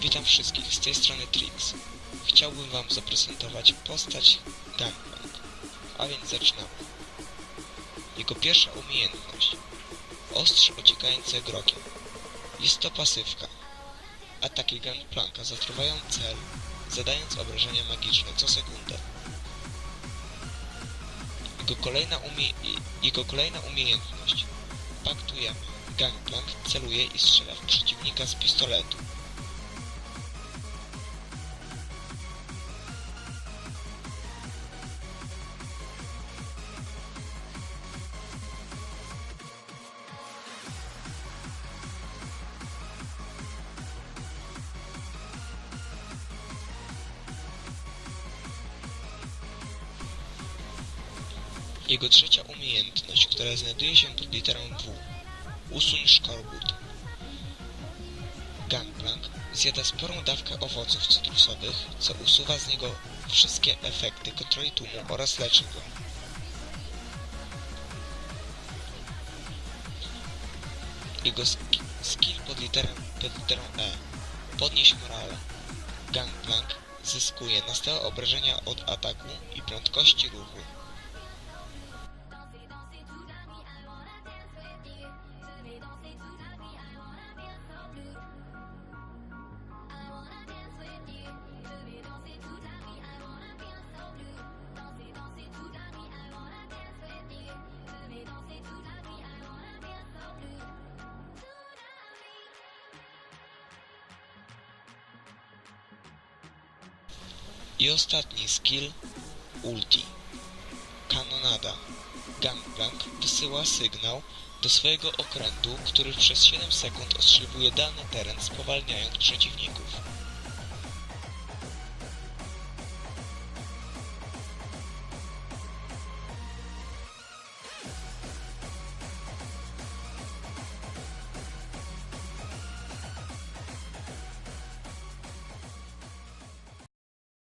Witam wszystkich, z tej strony Trix. Chciałbym wam zaprezentować postać Gangplank, a więc zaczynamy. Jego pierwsza umiejętność. Ostrze ociekające grokiem. Jest to pasywka. Ataki Gangplanka zatruwają cel, zadając obrażenia magiczne co sekundę. Jego kolejna, umie... Jego kolejna umiejętność. Paktujemy. Gangplank celuje i strzela w przeciwnika z pistoletu. Jego trzecia umiejętność, która znajduje się pod literą W. Usuń szkorbut. Gangplank zjada sporą dawkę owoców cytrusowych, co usuwa z niego wszystkie efekty kontroli tłumu oraz leczy go. Jego sk- skill pod literą, pod literą E. Podnieś morale. Gangplank zyskuje na stałe obrażenia od ataku i prędkości ruchu. I ostatni skill ulti. Kanonada. Gangplank wysyła sygnał do swojego okrętu, który przez 7 sekund ostrzeliwuje dany teren spowalniając przeciwników.